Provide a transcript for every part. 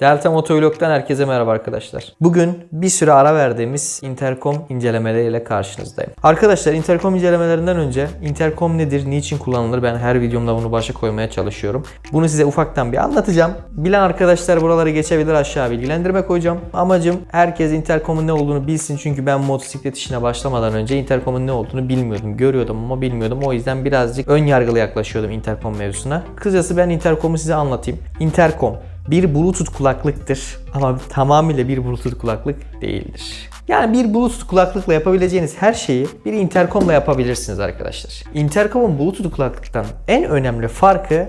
Delta Motovlog'dan herkese merhaba arkadaşlar. Bugün bir süre ara verdiğimiz Intercom incelemeleriyle karşınızdayım. Arkadaşlar Intercom incelemelerinden önce Intercom nedir, niçin kullanılır ben her videomda bunu başa koymaya çalışıyorum. Bunu size ufaktan bir anlatacağım. Bilen arkadaşlar buraları geçebilir aşağı bilgilendirme koyacağım. Amacım herkes Intercom'un ne olduğunu bilsin çünkü ben motosiklet işine başlamadan önce Intercom'un ne olduğunu bilmiyordum. Görüyordum ama bilmiyordum. O yüzden birazcık ön yargılı yaklaşıyordum Intercom mevzusuna. Kısacası ben Intercom'u size anlatayım. Intercom bir Bluetooth kulaklıktır ama tamamıyla bir Bluetooth kulaklık değildir. Yani bir Bluetooth kulaklıkla yapabileceğiniz her şeyi bir intercomla yapabilirsiniz arkadaşlar. Intercom'un Bluetooth kulaklıktan en önemli farkı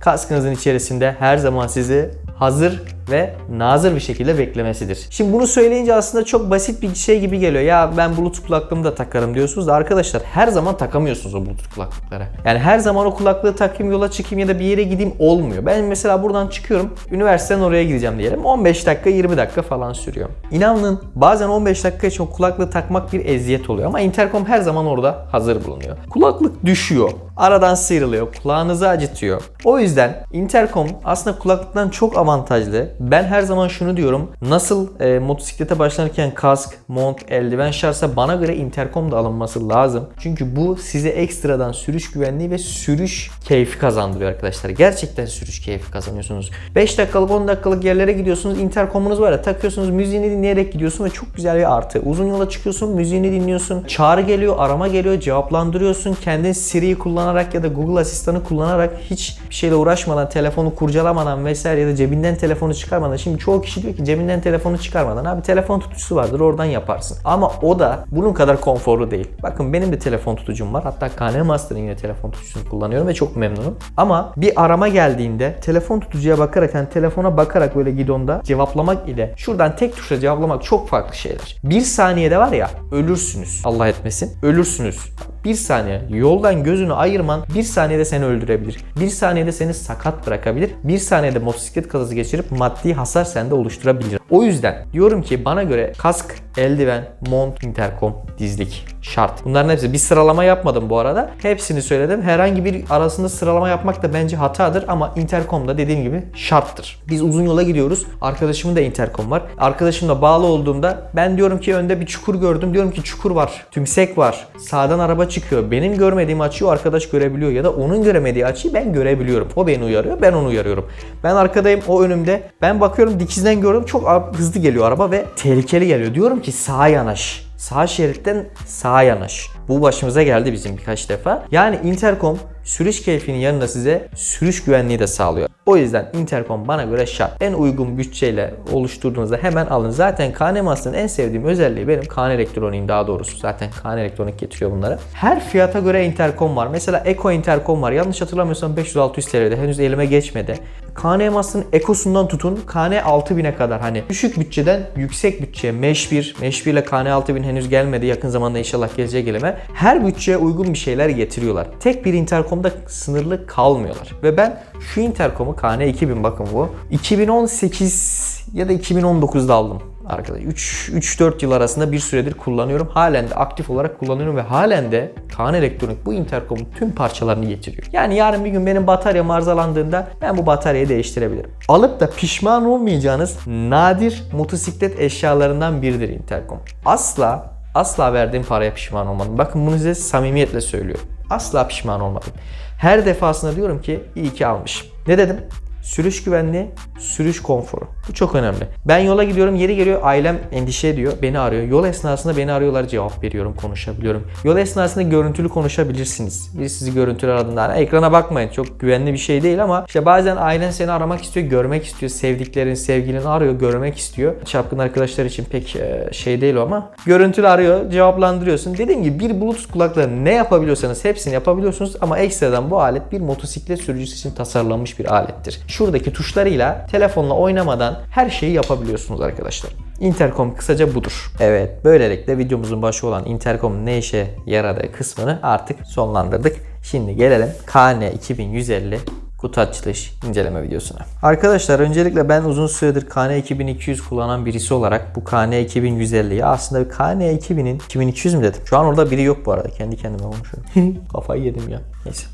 kaskınızın içerisinde her zaman sizi hazır ve nazır bir şekilde beklemesidir. Şimdi bunu söyleyince aslında çok basit bir şey gibi geliyor. Ya ben Bluetooth kulaklığımı da takarım diyorsunuz da arkadaşlar her zaman takamıyorsunuz o Bluetooth kulaklıkları. Yani her zaman o kulaklığı takayım yola çıkayım ya da bir yere gideyim olmuyor. Ben mesela buradan çıkıyorum üniversiteden oraya gideceğim diyelim. 15 dakika 20 dakika falan sürüyor. İnanın bazen 15 dakika için o kulaklığı takmak bir eziyet oluyor ama intercom her zaman orada hazır bulunuyor. Kulaklık düşüyor. Aradan sıyrılıyor. Kulağınızı acıtıyor. O yüzden intercom aslında kulaklıktan çok avantajlı. Ben her zaman şunu diyorum. Nasıl e, motosiklete başlanırken kask, mont, eldiven şarsa bana göre intercom da alınması lazım. Çünkü bu size ekstradan sürüş güvenliği ve sürüş keyfi kazandırıyor arkadaşlar. Gerçekten sürüş keyfi kazanıyorsunuz. 5 dakikalık 10 dakikalık yerlere gidiyorsunuz. Intercomunuz var ya takıyorsunuz müziğini dinleyerek gidiyorsun ve çok güzel bir artı. Uzun yola çıkıyorsun müziğini dinliyorsun. Çağrı geliyor, arama geliyor, cevaplandırıyorsun. Kendin Siri'yi kullanarak ya da Google asistanı kullanarak hiç bir şeyle uğraşmadan, telefonu kurcalamadan vesaire ya da cebinden telefonu çıkarmadan. Şimdi çoğu kişi diyor ki cebinden telefonu çıkarmadan abi telefon tutucusu vardır oradan yaparsın. Ama o da bunun kadar konforlu değil. Bakın benim de telefon tutucum var. Hatta KN Master'ın yine telefon tutucusunu kullanıyorum ve çok memnunum. Ama bir arama geldiğinde telefon tutucuya bakarak yani telefona bakarak böyle gidonda cevaplamak ile şuradan tek tuşla cevaplamak çok farklı şeyler. Bir saniyede var ya ölürsünüz. Allah etmesin. Ölürsünüz. Bir saniye yoldan gözünü ayırman bir saniyede seni öldürebilir. Bir saniyede seni sakat bırakabilir. Bir saniyede motosiklet kazası geçirip maddi hasar sende oluşturabilir. O yüzden diyorum ki bana göre kask, eldiven, mont, intercom, dizlik şart. Bunların hepsi bir sıralama yapmadım bu arada. Hepsini söyledim. Herhangi bir arasında sıralama yapmak da bence hatadır ama intercom da dediğim gibi şarttır. Biz uzun yola gidiyoruz. Arkadaşımın da intercom var. Arkadaşımla bağlı olduğumda ben diyorum ki önde bir çukur gördüm. Diyorum ki çukur var. Tümsek var. Sağdan araba çıkıyor. Benim görmediğim açıyı o arkadaş görebiliyor ya da onun göremediği açıyı ben görebiliyorum. O beni uyarıyor, ben onu uyarıyorum. Ben arkadayım, o önümde. Ben bakıyorum dikizden gördüm çok hızlı geliyor araba ve tehlikeli geliyor. Diyorum ki sağa yanaş. Sağ şeritten sağa yanaş. Bu başımıza geldi bizim birkaç defa. Yani intercom sürüş keyfinin yanında size sürüş güvenliği de sağlıyor. O yüzden intercom bana göre şart. En uygun bütçeyle oluşturduğunuzda hemen alın. Zaten KN Master'ın en sevdiğim özelliği benim KN Elektronik'in daha doğrusu. Zaten KN Elektronik getiriyor bunları. Her fiyata göre intercom var. Mesela Eco intercom var. Yanlış hatırlamıyorsam 500-600 TL'de. Henüz elime geçmedi. KN Master'ın Eco'sundan tutun KN 6000'e kadar hani düşük bütçeden yüksek bütçeye Mesh 1, Mesh 1 ile KN 6000 henüz gelmedi. Yakın zamanda inşallah gelecek elime. Her bütçeye uygun bir şeyler getiriyorlar. Tek bir intercomda sınırlı kalmıyorlar. Ve ben şu intercomu KN 2000 bakın bu. 2018 ya da 2019'da aldım arkadaşlar. 3-4 yıl arasında bir süredir kullanıyorum. Halen de aktif olarak kullanıyorum ve halen de Kaan Elektronik bu intercomun tüm parçalarını getiriyor. Yani yarın bir gün benim bataryam arızalandığında ben bu bataryayı değiştirebilirim. Alıp da pişman olmayacağınız nadir motosiklet eşyalarından biridir intercom. Asla asla verdiğim paraya pişman olmadım. Bakın bunu size samimiyetle söylüyorum. Asla pişman olmadım. Her defasında diyorum ki iyi ki almışım. Ne dedim? Sürüş güvenliği, sürüş konforu. Bu çok önemli. Ben yola gidiyorum, yeri geliyor ailem endişe ediyor, beni arıyor. Yol esnasında beni arıyorlar, cevap veriyorum, konuşabiliyorum. Yol esnasında görüntülü konuşabilirsiniz. Biri sizi görüntülü aradığında hani ekrana bakmayın. Çok güvenli bir şey değil ama işte bazen ailen seni aramak istiyor, görmek istiyor. Sevdiklerin, sevgilini arıyor, görmek istiyor. Çapkın arkadaşlar için pek e, şey değil ama görüntülü arıyor, cevaplandırıyorsun. Dediğim gibi bir bluetooth kulakla ne yapabiliyorsanız hepsini yapabiliyorsunuz ama ekstradan bu alet bir motosiklet sürücüsü için tasarlanmış bir alettir şuradaki tuşlarıyla telefonla oynamadan her şeyi yapabiliyorsunuz arkadaşlar. Intercom kısaca budur. Evet böylelikle videomuzun başı olan Intercom ne işe yaradığı kısmını artık sonlandırdık. Şimdi gelelim KN 2150 kutu açılış inceleme videosuna. Arkadaşlar öncelikle ben uzun süredir KN 2200 kullanan birisi olarak bu KN 2150'yi aslında KN 2000'in 2200 mü dedim? Şu an orada biri yok bu arada. Kendi kendime konuşuyorum. Kafayı yedim ya. Neyse.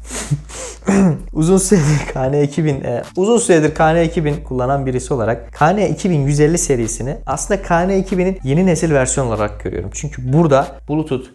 uzun süredir KN2000 e, uzun süredir KN2000 kullanan birisi olarak KN2150 serisini aslında KN2000'in yeni nesil versiyon olarak görüyorum. Çünkü burada Bluetooth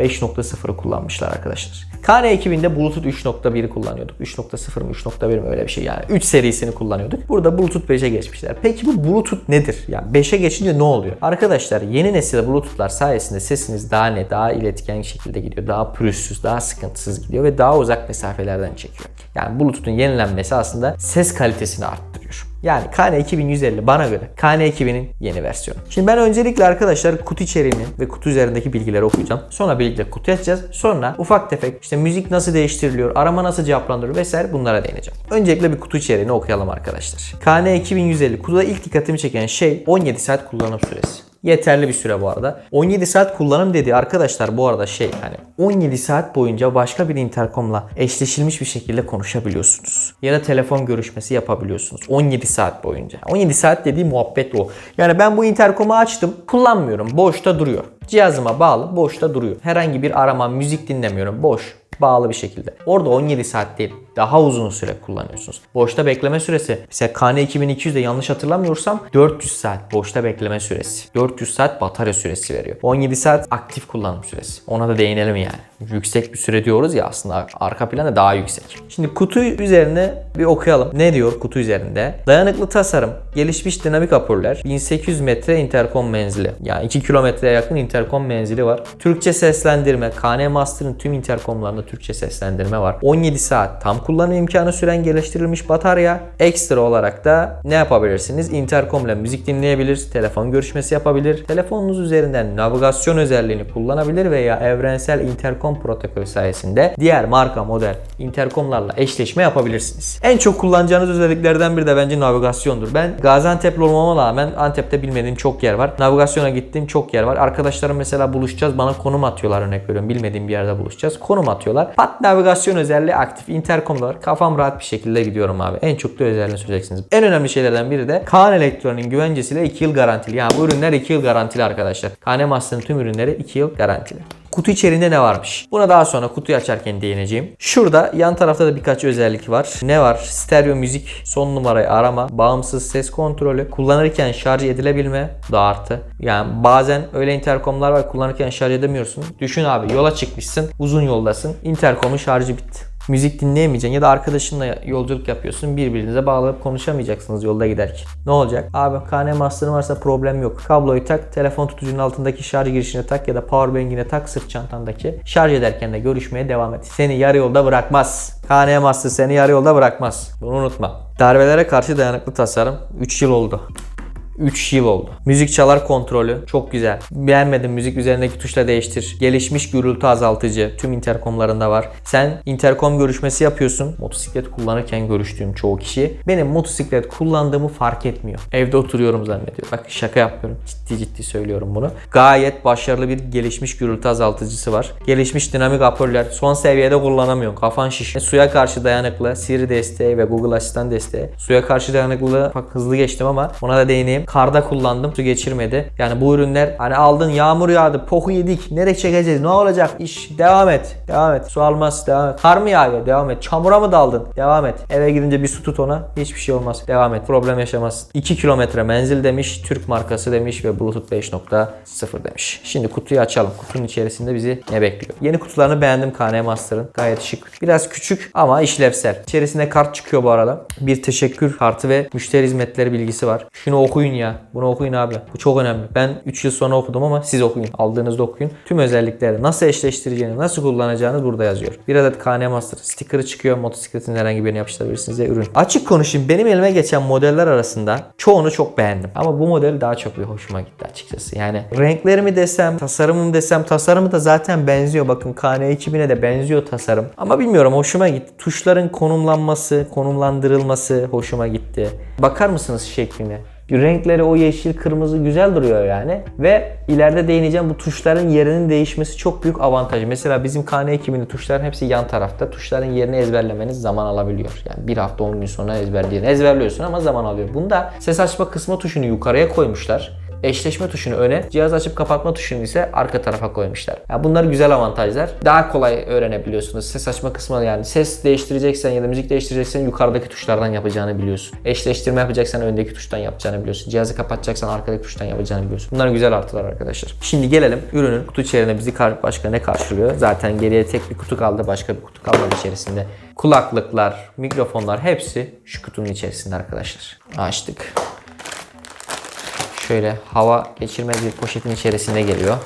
5.0'ı kullanmışlar arkadaşlar. KN2000'de Bluetooth 3.1'i kullanıyorduk. 3.0 mı 3.1 mi öyle bir şey yani. 3 serisini kullanıyorduk. Burada Bluetooth 5'e geçmişler. Peki bu Bluetooth nedir? Yani 5'e geçince ne oluyor? Arkadaşlar yeni nesil Bluetooth'lar sayesinde sesiniz daha net, daha iletken şekilde gidiyor. Daha pürüzsüz, daha sıkıntısız gidiyor ve daha uzak mesafelerden çekiyor. Yani Bluetooth'un yenilenmesi aslında ses kalitesini arttırıyor. Yani KN 2150 bana göre KN 2000'in yeni versiyonu. Şimdi ben öncelikle arkadaşlar kutu içeriğini ve kutu üzerindeki bilgileri okuyacağım. Sonra birlikte kutu açacağız. Sonra ufak tefek işte müzik nasıl değiştiriliyor, arama nasıl cevaplandırılıyor vesaire bunlara değineceğim. Öncelikle bir kutu içeriğini okuyalım arkadaşlar. KN 2150 kutuda ilk dikkatimi çeken şey 17 saat kullanım süresi. Yeterli bir süre bu arada. 17 saat kullanım dedi arkadaşlar bu arada şey hani 17 saat boyunca başka bir interkomla eşleşilmiş bir şekilde konuşabiliyorsunuz. Ya da telefon görüşmesi yapabiliyorsunuz. 17 saat boyunca. 17 saat dediği muhabbet o. Yani ben bu interkomu açtım. Kullanmıyorum. Boşta duruyor. Cihazıma bağlı boşta duruyor. Herhangi bir arama, müzik dinlemiyorum. Boş bağlı bir şekilde. Orada 17 saat değil daha uzun süre kullanıyorsunuz. Boşta bekleme süresi mesela KN 2200'de yanlış hatırlamıyorsam 400 saat boşta bekleme süresi. 400 saat batarya süresi veriyor. 17 saat aktif kullanım süresi. Ona da değinelim yani. Yüksek bir süre diyoruz ya aslında arka planda daha yüksek. Şimdi kutu üzerine bir okuyalım. Ne diyor kutu üzerinde? Dayanıklı tasarım, gelişmiş dinamik hoparlör, 1800 metre interkom menzili. Yani 2 kilometreye yakın interkom menzili var. Türkçe seslendirme, KN Master'ın tüm interkomlarında Türkçe seslendirme var. 17 saat tam kullanım imkanı süren geliştirilmiş batarya. Ekstra olarak da ne yapabilirsiniz? Intercom ile müzik dinleyebilir, telefon görüşmesi yapabilir. Telefonunuz üzerinden navigasyon özelliğini kullanabilir veya evrensel interkom protokolü sayesinde diğer marka model interkomlarla eşleşme yapabilirsiniz. En çok kullanacağınız özelliklerden biri de bence navigasyondur. Ben Gaziantep'li olmama rağmen Antep'te bilmediğim çok yer var. Navigasyona gittiğim çok yer var. Arkadaşlarım mesela buluşacağız bana konum atıyorlar örnek veriyorum. Bilmediğim bir yerde buluşacağız. Konum atıyorlar. Pat navigasyon özelliği aktif. Intercom var. Kafam rahat bir şekilde gidiyorum abi. En çok da özelliğini söyleyeceksiniz. En önemli şeylerden biri de Kaan Elektronik'in güvencesiyle 2 yıl garantili. Yani bu ürünler 2 yıl garantili arkadaşlar. KN Master'ın tüm ürünleri 2 yıl garantili. Kutu içeriğinde ne varmış? Buna daha sonra kutuyu açarken değineceğim. Şurada yan tarafta da birkaç özellik var. Ne var? Stereo müzik, son numarayı arama, bağımsız ses kontrolü, kullanırken şarj edilebilme, da artı. Yani bazen öyle interkomlar var kullanırken şarj edemiyorsun. Düşün abi yola çıkmışsın, uzun yoldasın, interkomun şarjı bitti müzik dinleyemeyeceksin ya da arkadaşınla yolculuk yapıyorsun birbirinize bağlanıp konuşamayacaksınız yolda giderken. Ne olacak? Abi KN Master'ın varsa problem yok. Kabloyu tak, telefon tutucunun altındaki şarj girişine tak ya da powerbank'ine tak sırt çantandaki. Şarj ederken de görüşmeye devam et. Seni yarı yolda bırakmaz. KN Master seni yarı yolda bırakmaz. Bunu unutma. Darbelere karşı dayanıklı tasarım 3 yıl oldu. 3 yıl oldu. Müzik çalar kontrolü çok güzel. Beğenmedim müzik üzerindeki tuşla değiştir. Gelişmiş gürültü azaltıcı tüm interkomlarında var. Sen interkom görüşmesi yapıyorsun. Motosiklet kullanırken görüştüğüm çoğu kişi benim motosiklet kullandığımı fark etmiyor. Evde oturuyorum zannediyor. Bak şaka yapıyorum. Ciddi ciddi söylüyorum bunu. Gayet başarılı bir gelişmiş gürültü azaltıcısı var. Gelişmiş dinamik hoparlör. Son seviyede kullanamıyorsun. Kafan şiş. Suya karşı dayanıklı. Siri desteği ve Google Asistan desteği. Suya karşı dayanıklılığı bak hızlı geçtim ama ona da değineyim. Karda kullandım. Su geçirmedi. Yani bu ürünler hani aldın yağmur yağdı. Poku yedik. Nereye çekeceğiz? Ne olacak? İş devam et. Devam et. Su almaz. Devam et. Kar mı yağıyor? Devam et. Çamura mı daldın? Devam et. Eve gidince bir su tut ona. Hiçbir şey olmaz. Devam et. Problem yaşamazsın. 2 kilometre menzil demiş. Türk markası demiş ve Bluetooth 5.0 demiş. Şimdi kutuyu açalım. Kutunun içerisinde bizi ne bekliyor? Yeni kutularını beğendim KN Master'ın. Gayet şık. Biraz küçük ama işlevsel. İçerisinde kart çıkıyor bu arada. Bir teşekkür kartı ve müşteri hizmetleri bilgisi var. Şunu okuyun ya. Bunu okuyun abi. Bu çok önemli. Ben 3 yıl sonra okudum ama siz okuyun. Aldığınızda okuyun. Tüm özellikleri nasıl eşleştireceğini, nasıl kullanacağınız burada yazıyor. Bir adet KN Master sticker'ı çıkıyor. Motosikletin herhangi birine yapıştırabilirsiniz ya ürün. Açık konuşayım. Benim elime geçen modeller arasında çoğunu çok beğendim. Ama bu model daha çok bir hoşuma gitti açıkçası. Yani renklerimi desem, tasarımım desem, tasarımı da zaten benziyor. Bakın KN2000'e de benziyor tasarım. Ama bilmiyorum hoşuma gitti. Tuşların konumlanması, konumlandırılması hoşuma gitti. Bakar mısınız şekline? Renkleri o yeşil kırmızı güzel duruyor yani. Ve ileride değineceğim bu tuşların yerinin değişmesi çok büyük avantaj. Mesela bizim KN 2000'li tuşların hepsi yan tarafta. Tuşların yerini ezberlemeniz zaman alabiliyor. Yani bir hafta 10 gün sonra ezberleyin. Ezberliyorsun ama zaman alıyor. Bunda ses açma kısmı tuşunu yukarıya koymuşlar. Eşleşme tuşunu öne, cihaz açıp kapatma tuşunu ise arka tarafa koymuşlar. Ya bunlar güzel avantajlar. Daha kolay öğrenebiliyorsunuz. Ses açma kısmı yani ses değiştireceksen ya da müzik değiştireceksen yukarıdaki tuşlardan yapacağını biliyorsun. Eşleştirme yapacaksan öndeki tuştan yapacağını biliyorsun. Cihazı kapatacaksan arkadaki tuştan yapacağını biliyorsun. Bunlar güzel artılar arkadaşlar. Şimdi gelelim ürünün kutu içerisinde bizi başka ne karşılıyor? Zaten geriye tek bir kutu kaldı. Başka bir kutu kalmadı içerisinde. Kulaklıklar, mikrofonlar hepsi şu kutunun içerisinde arkadaşlar. Açtık. Şöyle hava geçirmez bir poşetin içerisinde geliyor.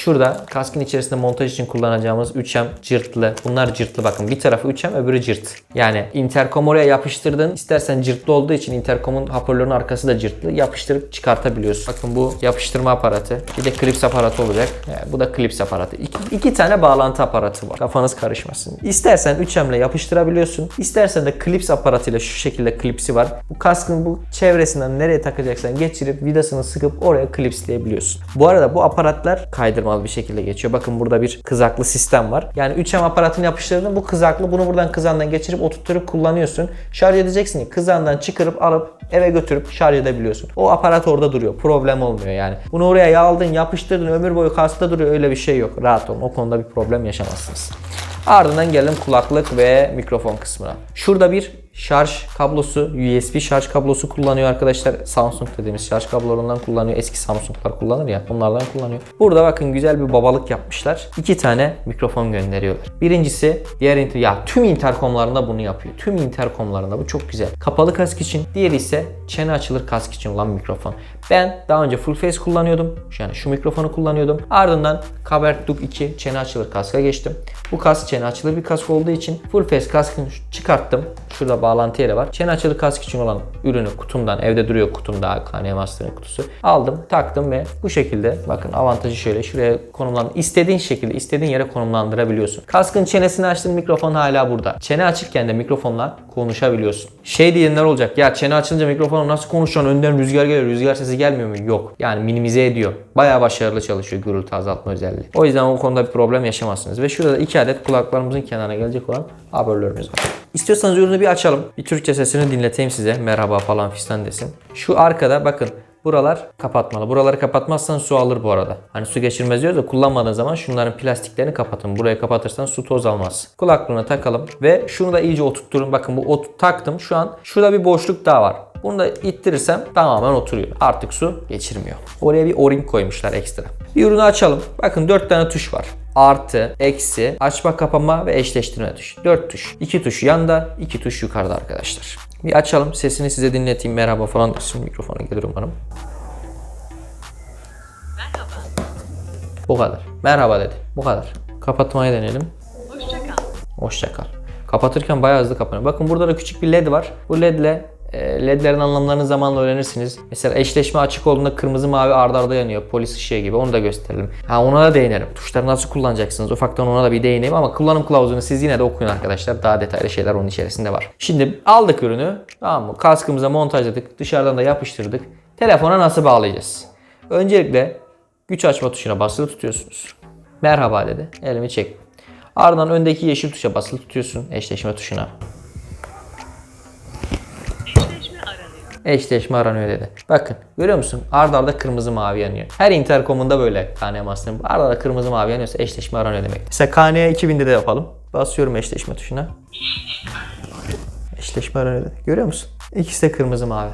Şurada kaskın içerisinde montaj için kullanacağımız 3M cırtlı. Bunlar cırtlı bakın. Bir tarafı 3M öbürü cırt. Yani interkom oraya yapıştırdın. İstersen cırtlı olduğu için interkomun hoparlörün arkası da cırtlı. Yapıştırıp çıkartabiliyorsun. Bakın bu yapıştırma aparatı. Bir de klips aparatı olacak. Yani bu da klips aparatı. İki, iki tane bağlantı aparatı var. Kafanız karışmasın. İstersen 3M ile yapıştırabiliyorsun. İstersen de klips aparatıyla şu şekilde klipsi var. Bu kaskın bu çevresinden nereye takacaksan geçirip vidasını sıkıp oraya klipsleyebiliyorsun. Bu arada bu aparatlar kaydırmalı bir şekilde geçiyor. Bakın burada bir kızaklı sistem var. Yani 3M aparatını yapıştırdın bu kızaklı bunu buradan kızandan geçirip oturtturup kullanıyorsun. Şarj edeceksin kızandan çıkarıp alıp eve götürüp şarj edebiliyorsun. O aparat orada duruyor. Problem olmuyor yani. Bunu oraya aldın yapıştırdın ömür boyu kaskta duruyor öyle bir şey yok. Rahat olun o konuda bir problem yaşamazsınız. Ardından gelelim kulaklık ve mikrofon kısmına. Şurada bir şarj kablosu, USB şarj kablosu kullanıyor arkadaşlar. Samsung dediğimiz şarj kablolarından kullanıyor. Eski Samsung'lar kullanır ya onlardan kullanıyor. Burada bakın güzel bir babalık yapmışlar. İki tane mikrofon gönderiyorlar. Birincisi diğer inter ya tüm interkomlarında bunu yapıyor. Tüm interkomlarında bu çok güzel. Kapalı kask için. Diğeri ise çene açılır kask için olan mikrofon. Ben daha önce full face kullanıyordum. Yani şu mikrofonu kullanıyordum. Ardından Kabert Duke 2 çene açılır kaska geçtim. Bu kask çene açılır bir kask olduğu için full face kaskını çıkarttım. Şurada bağlantı yeri var. Çene açılır kask için olan ürünü kutumdan evde duruyor kutumda KN Master'ın kutusu. Aldım, taktım ve bu şekilde bakın avantajı şöyle şuraya konumlandır. İstediğin şekilde istediğin yere konumlandırabiliyorsun. Kaskın çenesini açtın mikrofon hala burada. Çene açıkken de mikrofonla konuşabiliyorsun. Şey diyenler olacak. Ya çene açınca mikrofonu nasıl konuşacaksın? Önden rüzgar geliyor. Rüzgar sesi gelmiyor mu? Yok. Yani minimize ediyor. Bayağı başarılı çalışıyor gürültü azaltma özelliği. O yüzden o konuda bir problem yaşamazsınız. Ve şurada da iki adet kulaklarımızın kenarına gelecek olan hoparlörümüz var. İstiyorsanız ürünü bir açalım. Bir Türkçe sesini dinleteyim size. Merhaba falan fistan desin. Şu arkada bakın Buralar kapatmalı. Buraları kapatmazsan su alır bu arada. Hani su geçirmez diyoruz da kullanmadığın zaman şunların plastiklerini kapatın. Buraya kapatırsan su toz almaz. Kulaklığına takalım ve şunu da iyice oturtturun. Bakın bu ot taktım. Şu an şurada bir boşluk daha var. Bunu da ittirirsem tamamen oturuyor. Artık su geçirmiyor. Oraya bir o-ring koymuşlar ekstra. Bir ürünü açalım. Bakın 4 tane tuş var. Artı, eksi, açma kapama ve eşleştirme tuşu. 4 tuş. 2 tuş yanda, 2 tuş yukarıda arkadaşlar. Bir açalım. Sesini size dinleteyim. Merhaba falan desin. Mikrofona gelir umarım. Bu kadar. Merhaba dedi. Bu kadar. Kapatmayı deneyelim. Hoşça kal. Hoşça kal. Kapatırken bayağı hızlı kapanıyor. Bakın burada da küçük bir led var. Bu ledle e, ledlerin anlamlarını zamanla öğrenirsiniz. Mesela eşleşme açık olduğunda kırmızı mavi ardarda arda yanıyor. Polis ışığı gibi. Onu da gösterelim. Ha ona da değinelim. Tuşları nasıl kullanacaksınız? Ufaktan ona da bir değineyim ama kullanım kılavuzunu siz yine de okuyun arkadaşlar. Daha detaylı şeyler onun içerisinde var. Şimdi aldık ürünü. Tamam mı? Kaskımıza montajladık. Dışarıdan da yapıştırdık. Telefona nasıl bağlayacağız? Öncelikle güç açma tuşuna basılı tutuyorsunuz. Merhaba dedi. Elimi çek. Ardından öndeki yeşil tuşa basılı tutuyorsun eşleşme tuşuna. Eşleşme aranıyor dedi. Bakın görüyor musun? Arda arda kırmızı mavi yanıyor. Her interkomunda böyle KN Master'ın. Arda arda kırmızı mavi yanıyorsa eşleşme aranıyor demek. Mesela KN 2000'de de yapalım. Basıyorum eşleşme tuşuna. Eşleşme aranıyor dedi. Görüyor musun? İkisi de kırmızı mavi.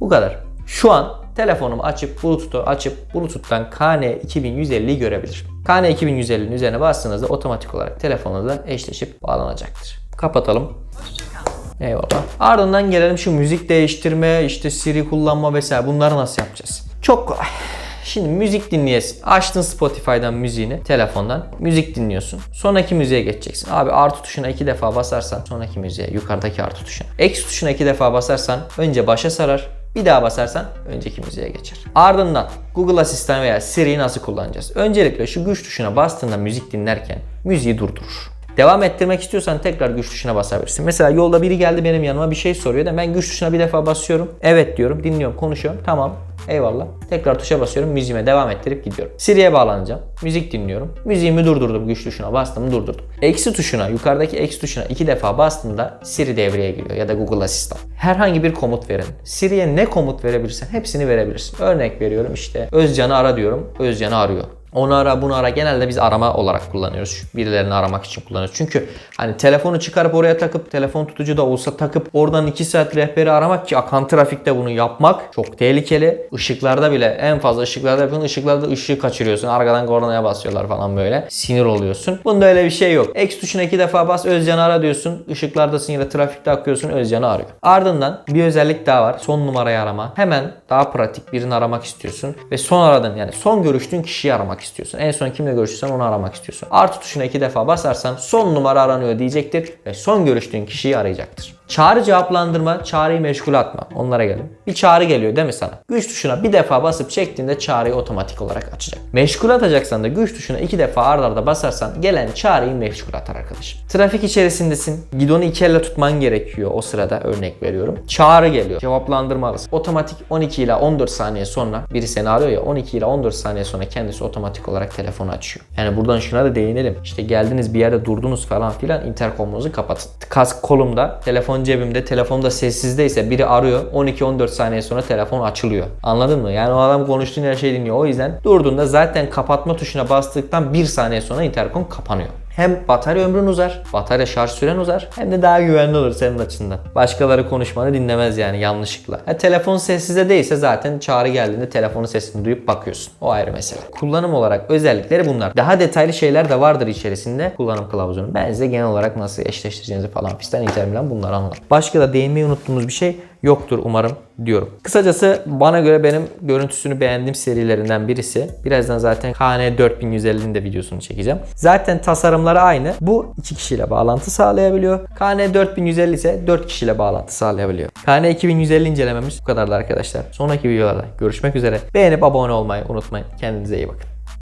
Bu kadar. Şu an telefonumu açıp Bluetooth'u açıp Bluetooth'tan KN 2150'yi görebilirim. KN 2150'nin üzerine bastığınızda otomatik olarak telefonunuzla eşleşip bağlanacaktır. Kapatalım. Hoşça kal. Eyvallah. Ardından gelelim şu müzik değiştirme, işte Siri kullanma vesaire bunları nasıl yapacağız? Çok kolay. Şimdi müzik dinleyesin. Açtın Spotify'dan müziğini telefondan. Müzik dinliyorsun. Sonraki müziğe geçeceksin. Abi artı tuşuna iki defa basarsan sonraki müziğe yukarıdaki artı tuşuna. Eksi tuşuna iki defa basarsan önce başa sarar. Bir daha basarsan önceki müziğe geçer. Ardından Google Asistan veya Siri'yi nasıl kullanacağız? Öncelikle şu güç tuşuna bastığında müzik dinlerken müziği durdurur. Devam ettirmek istiyorsan tekrar güç tuşuna basabilirsin. Mesela yolda biri geldi benim yanıma bir şey soruyor da ben güç tuşuna bir defa basıyorum. Evet diyorum, dinliyorum, konuşuyorum. Tamam. Eyvallah. Tekrar tuşa basıyorum. Müziğime devam ettirip gidiyorum. Siri'ye bağlanacağım. Müzik dinliyorum. Müziğimi durdurdum. Güç tuşuna bastım durdurdum. Eksi tuşuna yukarıdaki eksi tuşuna iki defa bastığımda Siri devreye giriyor ya da Google Asistan. Herhangi bir komut verin. Siri'ye ne komut verebilirsen hepsini verebilirsin. Örnek veriyorum işte Özcan'ı ara diyorum. Özcan'ı arıyor. Onu ara bunu ara genelde biz arama olarak kullanıyoruz. Birilerini aramak için kullanıyoruz. Çünkü hani telefonu çıkarıp oraya takıp telefon tutucu da olsa takıp oradan 2 saat rehberi aramak ki akan trafikte bunu yapmak çok tehlikeli. Işıklarda bile en fazla ışıklarda yapıyorsun. Işıklarda ışığı kaçırıyorsun. Arkadan kornaya basıyorlar falan böyle. Sinir oluyorsun. Bunda öyle bir şey yok. X tuşuna iki defa bas Özcan'ı ara diyorsun. Işıklardasın ya da trafikte akıyorsun Özcan'ı arıyor. Ardından bir özellik daha var. Son numarayı arama. Hemen daha pratik birini aramak istiyorsun. Ve son aradın yani son görüştüğün kişiyi aramak istiyorsun. En son kimle görüşürsen onu aramak istiyorsun. Artı tuşuna iki defa basarsan son numara aranıyor diyecektir ve son görüştüğün kişiyi arayacaktır. Çağrı cevaplandırma, çağrıyı meşgul atma. Onlara gelin. Bir çağrı geliyor değil mi sana? Güç tuşuna bir defa basıp çektiğinde çağrıyı otomatik olarak açacak. Meşgul atacaksan da güç tuşuna iki defa arda arda basarsan gelen çağrıyı meşgul atar arkadaşım. Trafik içerisindesin. Gidonu iki elle tutman gerekiyor o sırada örnek veriyorum. Çağrı geliyor. Cevaplandırmalısın. Otomatik 12 ile 14 saniye sonra biri seni arıyor ya 12 ile 14 saniye sonra kendisi otomatik olarak telefonu açıyor. Yani buradan şuna da değinelim. İşte geldiniz bir yerde durdunuz falan filan interkomunuzu kapatın. Kask kolumda, telefon cebimde, telefonda sessizdeyse biri arıyor. 12-14 saniye sonra telefon açılıyor. Anladın mı? Yani o adam konuştuğun her şeyi dinliyor. O yüzden durduğunda zaten kapatma tuşuna bastıktan 1 saniye sonra interkom kapanıyor. Hem batarya ömrün uzar, batarya şarj süren uzar hem de daha güvenli olur senin açından. Başkaları konuşmanı dinlemez yani yanlışlıkla. Ha, telefon sessizde değilse zaten çağrı geldiğinde telefonun sesini duyup bakıyorsun. O ayrı mesele. Kullanım olarak özellikleri bunlar. Daha detaylı şeyler de vardır içerisinde kullanım kılavuzunun. Ben size genel olarak nasıl eşleştireceğinizi falan fistan intermilen bunları anlatayım. Başka da değinmeyi unuttuğumuz bir şey yoktur umarım diyorum. Kısacası bana göre benim görüntüsünü beğendiğim serilerinden birisi. Birazdan zaten KN 4150'nin de videosunu çekeceğim. Zaten tasarımları aynı. Bu iki kişiyle bağlantı sağlayabiliyor. KN 4150 ise 4 kişiyle bağlantı sağlayabiliyor. KN 2150 incelememiz bu kadardı arkadaşlar. Sonraki videolarda görüşmek üzere. Beğenip abone olmayı unutmayın. Kendinize iyi bakın.